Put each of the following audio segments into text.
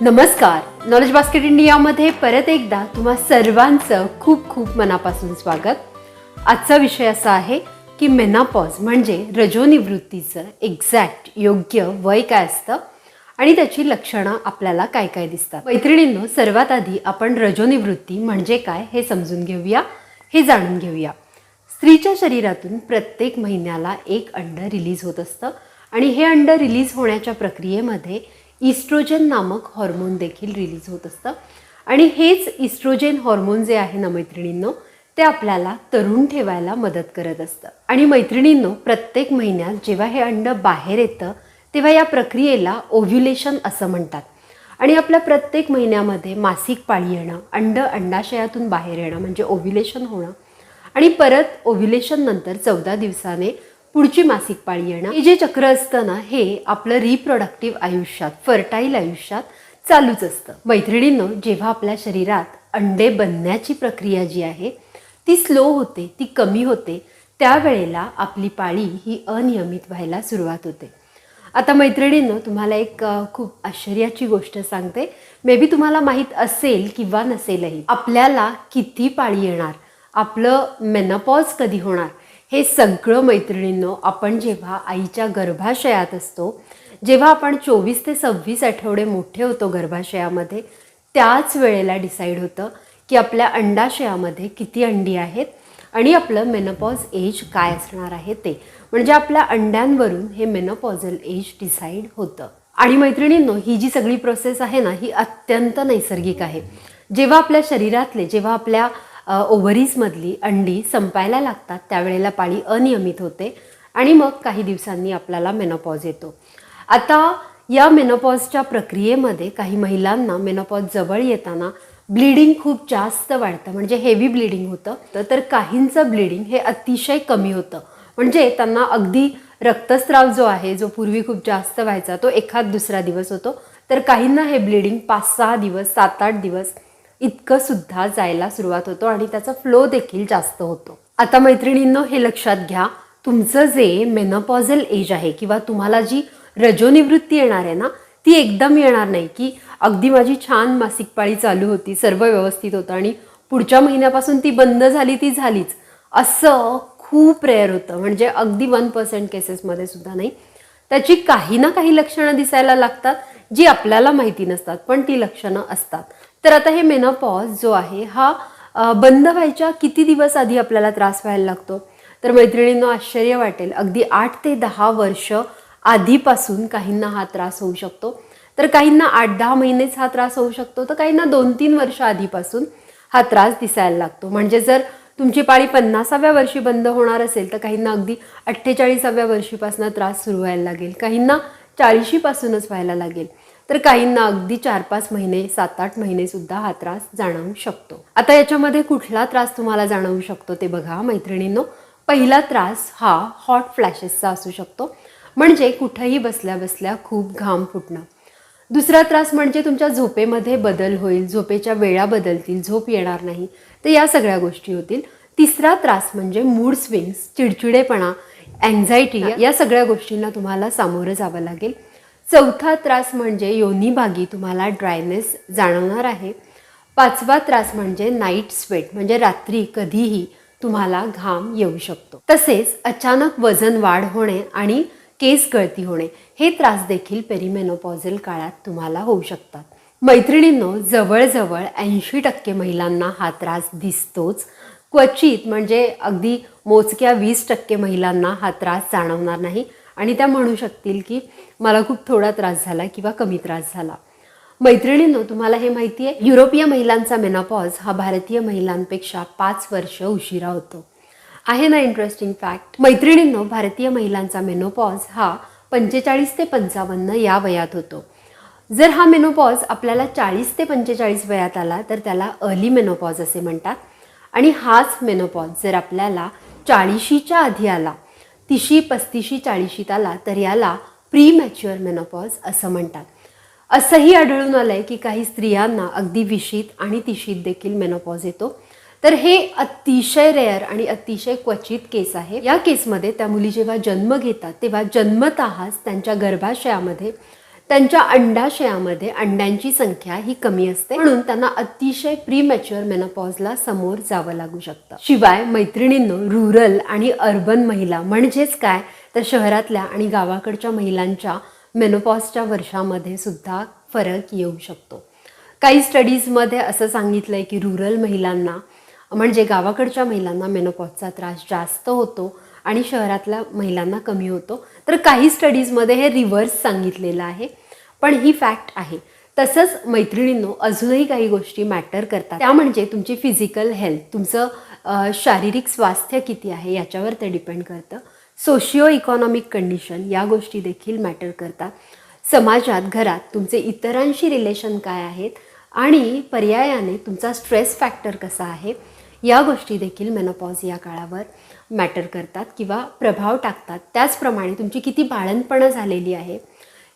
नमस्कार. Knowledge basket इंडियामध्ये परत एकदा तुम्हा सर्वांचं खूप खूप मनापासून स्वागत. आजचा विषय असा आहे की मेनापॉज म्हणजे रजोनिवृत्तीचं एक्झॅक्ट योग्य वय काय असतं आणि त्याची लक्षणं आपल्याला काय काय दिसतात. मैत्रिणींनो सर्वात आधी आपण रजोनिवृत्ती म्हणजे काय हे समजून घेऊया हे जाणून घेऊया. स्त्रीच्या शरीरातून प्रत्येक महिन्याला एक अंड रिलीज होत असतं आणि हे अंड रिलीज होण्याच्या प्रक्रियेमध्ये इस्ट्रोजन नामक हॉर्मोन देखील रिलीज होत असतं. आणि हेच इस्ट्रोजेन हॉर्मोन जे आहे ना मैत्रिणींनो ते आपल्याला तरुण ठेवायला मदत करत असतं. आणि मैत्रिणींनो प्रत्येक महिन्यात जेव्हा हे अंड बाहेर येतं तेव्हा या प्रक्रियेला ओव्ह्युलेशन असं म्हणतात. आणि आपल्या प्रत्येक महिन्यामध्ये मासिक पाळी येणं अंड अंडाशयातून बाहेर येणं म्हणजे ओव्ह्युलेशन होणं. आणि परत ओव्ह्युलेशन नंतर चौदा दिवसाने पुढची मासिक पाळी येणं हे जे चक्र असतं ना हे आपलं रिप्रोडक्टिव्ह आयुष्यात फर्टाईल आयुष्यात चालूच असतं. मैत्रिणींनो जेव्हा आपल्या शरीरात अंडे बनण्याची प्रक्रिया जी आहे ती स्लो होते ती कमी होते त्यावेळेला आपली पाळी ही अनियमित व्हायला सुरुवात होते. आता मैत्रिणींनो तुम्हाला एक खूप आश्चर्याची गोष्ट सांगते. मे बी तुम्हाला माहीत असेल किंवा नसेलही आपल्याला किती पाळी येणार? आपलं मेनपॉज कधी होणार? हे सगळं मैत्रिणींनो आपण जेव्हा आईच्या गर्भाशयात असतो जेव्हा आपण चोवीस ते सव्वीस आठवडे मोठे होतो गर्भाशयामध्ये त्याच वेळेला डिसाईड होतं की आपल्या अंडाशयामध्ये किती अंडी आहेत आणि आपलं मेनोपॉज एज काय असणार आहे ते. म्हणजे आपल्या अंड्यांवरून हे मेनोपॉझल एज डिसाईड होतं. आणि मैत्रिणींनो ही जी सगळी प्रोसेस आहे ना ही अत्यंत नैसर्गिक आहे. जेव्हा आपल्या शरीरातले जेव्हा आपल्या ओव्हरीजमधली अंडी संपायला लागतात. त्यावेळेला पाळी अनियमित होते आणि मग काही दिवसांनी आपल्याला मेनोपॉज येतो. आता या मेनोपॉजच्या प्रक्रियेमध्ये काही महिलांना मेनोपॉज जवळ येताना ब्लिडिंग खूप जास्त वाढतं. म्हणजे हेवी ब्लिडिंग होतं. तर- काहींचं ब्लिडिंग हे अतिशय कमी होतं. म्हणजे त्यांना अगदी रक्तस्राव जो आहे जो पूर्वी खूप जास्त व्हायचा तो एखाद दुसरा दिवस होतो. तर काहींना हे ब्लिडिंग पाच सहा दिवस सात आठ दिवस इतकं सुद्धा जायला सुरुवात होतो आणि त्याचा फ्लो देखील जास्त होतो. आता मैत्रिणींनो हे लक्षात घ्या. तुमचं जे मेनोपॉझल एज आहे किंवा तुम्हाला जी रजोनिवृत्ती येणार आहे ना ती एकदम येणार नाही की अगदी माझी छान मासिक पाळी चालू होती सर्व व्यवस्थित होतं आणि पुढच्या महिन्यापासून ती बंद झाली ती झालीच. असं खूप रेअर होतं. म्हणजे अगदी वन पर्सेंट केसेसमध्ये सुद्धा नाही. त्याची काही ना काही लक्षणं दिसायला लागतात जी आपल्याला माहिती नसतात पण ती लक्षणं असतात. तर आता हे मेनोपॉज जो आहे हा बंद व्हायच्या किती दिवस आधी आपल्याला त्रास व्हायला लागतो? तर मैत्रिणींना आश्चर्य वाटेल. अगदी आठ ते दहा वर्ष आधीपासून काहींना हा त्रास होऊ शकतो. तर काहींना आठ दहा महिनेच हा त्रास होऊ शकतो. तर काहींना दोन तीन वर्ष आधीपासून हा त्रास दिसायला लागतो. म्हणजे जर तुमची पाळी पन्नासाव्या वर्षी बंद होणार असेल तर काहींना अगदी अठ्ठेचाळीसाव्या वर्षीपासून त्रास सुरू व्हायला लागेल. काहींना चाळीशीपासूनच व्हायला लागेल. तर काहींना अगदी चार पाच महिने सात आठ महिने सुद्धा हा त्रास जाणवू शकतो. आता याच्यामध्ये कुठला त्रास तुम्हाला जाणवू शकतो ते बघा मैत्रिणींनो. पहिला त्रास हा हॉट फ्लॅशेसचा असू शकतो. म्हणजे कुठंही बसल्या बसल्या खूप घाम फुटणं. दुसरा त्रास म्हणजे तुमच्या झोपेमध्ये बदल होईल झोपेच्या वेळा बदलतील झोप येणार नाही. तर या सगळ्या गोष्टी होतील. तिसरा त्रास म्हणजे मूड स्विंग्स चिडचिडेपणा अँझायटी या सगळ्या गोष्टींना तुम्हाला सामोरं जावं लागेल. चौथा त्रास म्हणजे योनीभागी तुम्हाला ड्रायनेस जाणवणार आहे. पाचवा त्रास म्हणजे नाईट स्वेट म्हणजे रात्री कधीही तुम्हाला घाम येऊ शकतो. तसेच अचानक वजन वाढ होणे आणि केस गळती होणे हे त्रास देखील पेरिमेनोपॉझल काळात तुम्हाला होऊ शकतात. मैत्रिणींनो जवळजवळ ऐंशी टक्के महिलांना हा त्रास दिसतोच. क्वचित म्हणजे अगदी मोजक्या वीस टक्के महिलांना हा त्रास जाणवणार नाही. आणि त्या म्हणू शकतील की मला खूप थोडा त्रास झाला किंवा कमी त्रास झाला. मैत्रिणींनो तुम्हाला हे माहिती आहे युरोपीय महिलांचा मेनोपॉज हा भारतीय महिलांपेक्षा पाच वर्ष उशिरा होतो. आहे ना इंटरेस्टिंग फॅक्ट मैत्रिणींनो भारतीय महिलांचा मेनोपॉज हा पंचेचाळीस ते पंचावन्न या वयात होतो. जर हा मेनोपॉज आपल्याला चाळीस ते पंचेचाळीस वयात आला तर त्याला अर्ली मेनोपॉज असे म्हणतात. आणि हाच मेनोपॉज जर आपल्याला चाळीशीच्या आधी आला तिशी पस्तीशी चाळीशीत आला तर याला प्री मॅच्युअर मेनोपॉज असं म्हणतात. असंही आढळून आलंय की काही स्त्रियांना अगदी विशीत आणि तिशीत देखील मेनोपॉज येतो. तर हे अतिशय रेअर आणि अतिशय क्वचित केस आहे. या केसमध्ये त्या मुली जेव्हा जन्म घेतात तेव्हा जन्मतःच त्यांच्या गर्भाशयामध्ये त्यांच्या अंडाशयामध्ये अंड्यांची संख्या ही कमी असते. म्हणून त्यांना अतिशय प्री मेनापॉजला मेनोपॉजला समोर जावं लागू शकतं. शिवाय मैत्रिणींनो रुरल आणि अर्बन महिला म्हणजेच काय? तर शहरातल्या आणि गावाकडच्या महिलांच्या मेनोपॉजच्या वर्षामध्ये सुद्धा फरक येऊ शकतो. काही स्टडीजमध्ये असं सांगितलं आहे की रुरल महिलांना म्हणजे गावाकडच्या महिलांना मेनोपॉजचा त्रास जास्त होतो. आणि शहरातल्या महिलांना कमी होतो. तर काही स्टडीजमध्ये हे रिव्हर्स सांगितलेलं आहे. पण ही फॅक्ट आहे. तसंच मैत्रिणींनो अजूनही काही गोष्टी मॅटर करतात. त्या म्हणजे तुमची फिजिकल हेल्थ तुमचं शारीरिक स्वास्थ्य किती आहे याच्यावर ते डिपेंड करतं. सोशिओ इकॉनॉमिक कंडिशन या गोष्टी देखील मॅटर करतात. समाजात घरात तुमचे इतरांशी रिलेशन काय आहेत? आणि पर्यायाने तुमचा स्ट्रेस फॅक्टर कसा आहे? या गोष्टी देखील मेनोपॉज या काळावर मॅटर करतात किंवा प्रभाव टाकतात. त्याचप्रमाणे तुमची किती बाळणपणं झालेली आहे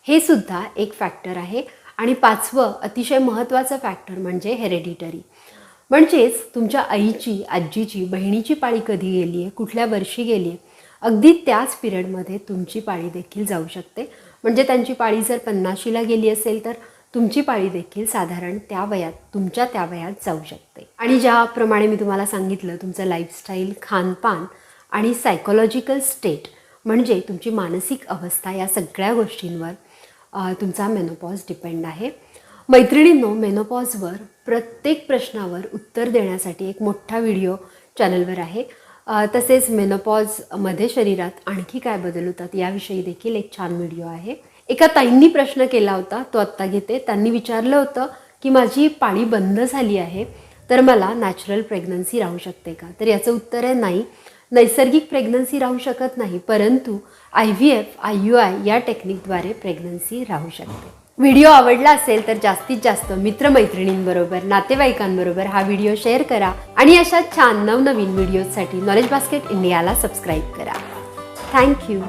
हे सुद्धा एक फॅक्टर आहे. आणि पाचवं अतिशय महत्त्वाचं फॅक्टर म्हणजे हेरेडिटरी म्हणजेच तुमच्या आईची आजीची बहिणीची पाळी कधी गेली आहे कुठल्या वर्षी गेली आहे अगदी त्याच पिरियडमध्ये तुमची पाळी देखील जाऊ शकते. म्हणजे त्यांची पाळी जर पन्नाशीला गेली असेल तर तुमची पाळी देखील साधारण त्या वयात तुमच्या त्या वयात जाऊ शकते. आणि ज्याप्रमाणे मी तुम्हाला सांगितलं तुमचं लाईफस्टाईल खानपान आणि सायकोलॉजिकल स्टेट म्हणजे तुमची मानसिक अवस्था या सगळ्या गोष्टींवर तुमचा मेनोपॉज डिपेंड आहे. मैत्रिणींनो मेनोपॉजवर प्रत्येक प्रश्नावर उत्तर देण्यासाठी एक मोठा व्हिडिओ चॅनलवर आहे. तसेच मेनोपॉजमध्ये शरीरात आणखी काय बदल होतात याविषयी देखील एक छान व्हिडिओ आहे. एका ताईंनी प्रश्न केला होता तो आत्ता घेते. त्यांनी विचारलं होतं की माझी पाळी बंद झाली आहे तर मला नॅचरल प्रेग्नन्सी राहू शकते का? तर याचं उत्तर आहे नाही. नैसर्गिक प्रेग्नन्सी राहू शकत नाही परंतु I V F I U I या टेक्निकद्वारे प्रेग्नन्सी राहू शकते. व्हिडिओ आवडला असेल तर जास्तीत जास्त मित्रमैत्रिणींबरोबर नातेवाईकांबरोबर हा व्हिडिओ शेअर करा आणि अशा छान नवनवीन व्हिडिओजसाठी नॉलेज बास्केट इंडियाला सबस्क्राईब करा. Thank you